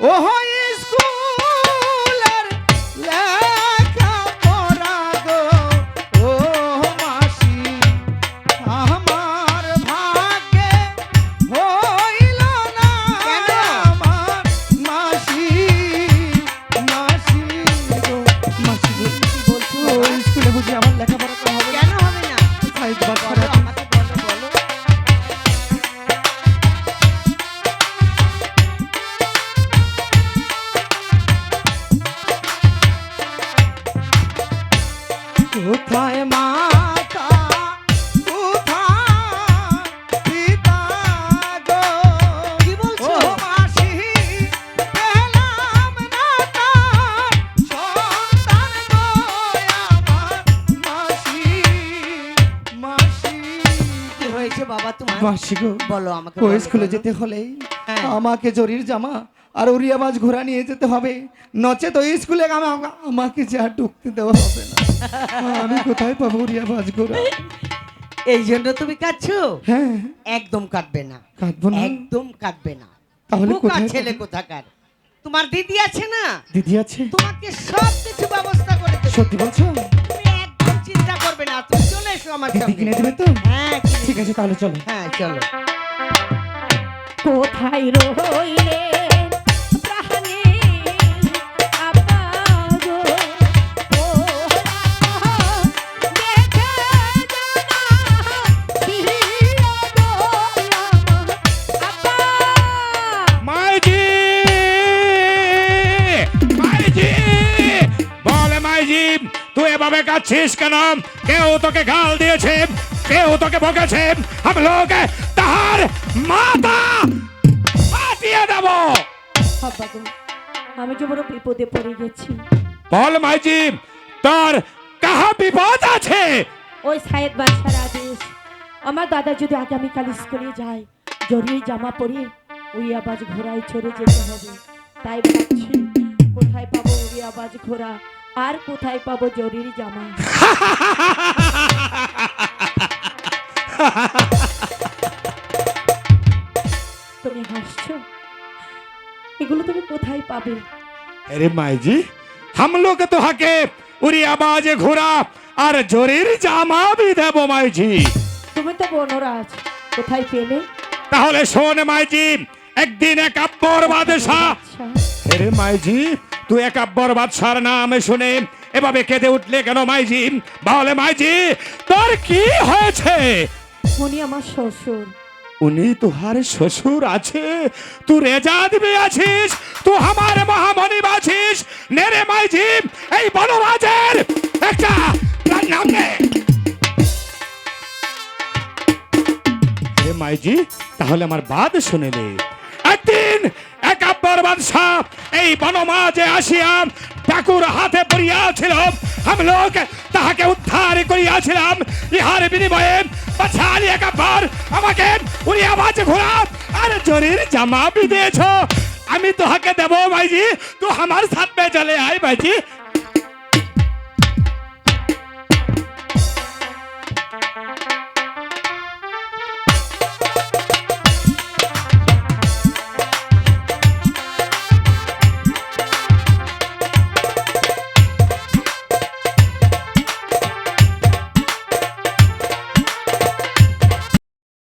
ও হয় কোথায় মাতা পিতা কি বলছো? মাসি গো বলো আমাকে ও বলো, স্কুলে যেতে হলে হ্যাঁ। আমাকে জরির জামা আর উড়িয়াবাজ ঘোড়া নিয়ে যেতে হবে। নচেত ওই স্কুলে আমা- আমাকে যে আর ঢুকতে দেওয়া হবে না। আমি কোথায় পাবো উড়িয়াবাজ ঘোড়া এই জন্য তুমি কাঁদছো? হ্যাঁ। একদম কাঁদবে না। কাঁদবো না? একদম কাঁদবে না। তাহলে কোথায় ছেলে? কোথাকার? তোমার দিদি আছে না? দিদি আছে। তোমাকে সব কিছু ব্যবস্থা করে দেবে। সত্যি বলছো? তুমি একদম চিন্তা করবে না তুমি চলে এসো আমার দিদি কিনে দেবে তো? হ্যাঁ ঠিক আছে তাহলে চলো। হ্যাঁ চলো। কোথায় রইলে এভাবে কাচ্ছিস কেন? কেউ তোকে গাল দিয়েছে কেউ তোকে বকেছে। আমি লোক তাহার মাথা ফাটিয়ে দেব। আমি যে বড় বিপদে পড়ে গেছি। বল মাইজি তোর কাহা বিপদ আছে? ওই সাহেব বাদশার আদেশ। আমার দাদা যদি আগামীকাল স্কুলে যায় জরিয়ে জামা পরে ওই আবাজ ঘোড়ায় চড়ে যেতে হবে। তাই ভাবছি কোথায় পাবো ওই আবাজ ঘোড়া? আর কোথায় পাবো জরির জামা? তুমি হাসছো? এগুলো তুমি কোথায় পাবে? আরে মাইজি হাম লোক তো হাকে উরি আওয়াজে ঘোরা আর জরির জামা বি দেব মাইজি। তুমি তো বনরাজ কোথায় পেলে? তাহলে শোন মাইজি একদিন এক আব্বর বাদশা আচ্ছা। আরে মাইজি তুই এক আব্বর বাদশার নাম শুনে এভাবে কেঁদে উঠলে কেন মাইজি? বলে মাইজি তোর কি হয়েছে? উনি আমার শ্বশুর। উনি তোহার শ্বশুর আছে। তু রেজা দিবি আছিস তু আমার মহামণি আছিস নেরে মাইজি এই বনরাজের একটা নাম নে। মাইজি তাহলে আমার বাদ শুনে নে। একদিন এক আব্বর বাদশাহ এই বনমাজে আসিয়া ঠাকুর হাতে পড়িয়াছিল আমি লোক তাহাকে উদ্ধার করিয়াছিলাম। ইহার বিনিময়ে বাছালি এক আব্বর আমাকে ঘোরা আর জরির জামা বিদেছ আমি তোহাকে দেবো ভাইজি তুই আমার সাথে চলে আয় ভাইজি।